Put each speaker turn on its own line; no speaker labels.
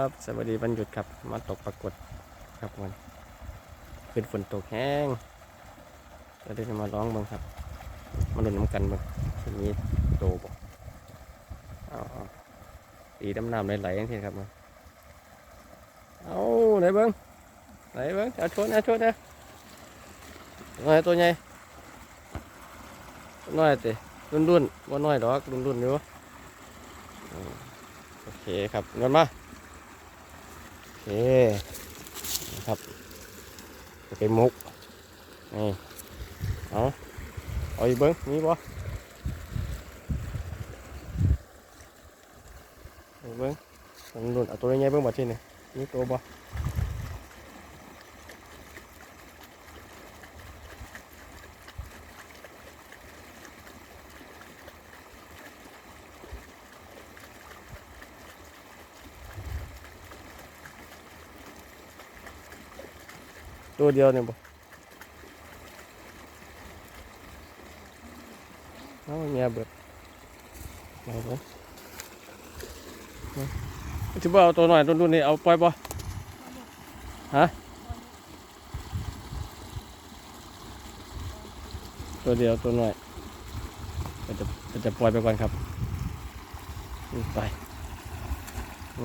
ครับสวัสดีวันหยุดครับ มาตกปรากฏครับมันขึ้นฝนตกแห้งก็ได้มาร้องบิ่งครับ มาหนุนน้ำกันบิ่งทีนี้โตบ่เอาเอาตีดำน้ำไหลๆอย่างที่ครับมันเอาไหนเบิ่งไหนเบิ่งเอาชดนะชดนะน้อยตัวใหญ่น้อยเตะรุ่นรุ่นๆว่าน้อยดอกรุ่นรุ่นๆอยู่โอเคครับเงินมา เคครับโอเคมุกนี่เอาเอาอีกเบิ้งมีบ่เอาเบิ้งตรงนู้นเอาตัวใหญ่เบิ้งบ่ที่นี่มีตัวบ่ ตัวเดียวเนี่ยบ่เอาเงียเบิดไหนบิ้งที่บ่เอาตัวหน่อยตัวนู้นนี่เอาปล่อยบ่ฮะตัวเดียวตัวหน่อยก็จะจะปล่อยไปก่อนครับ ไป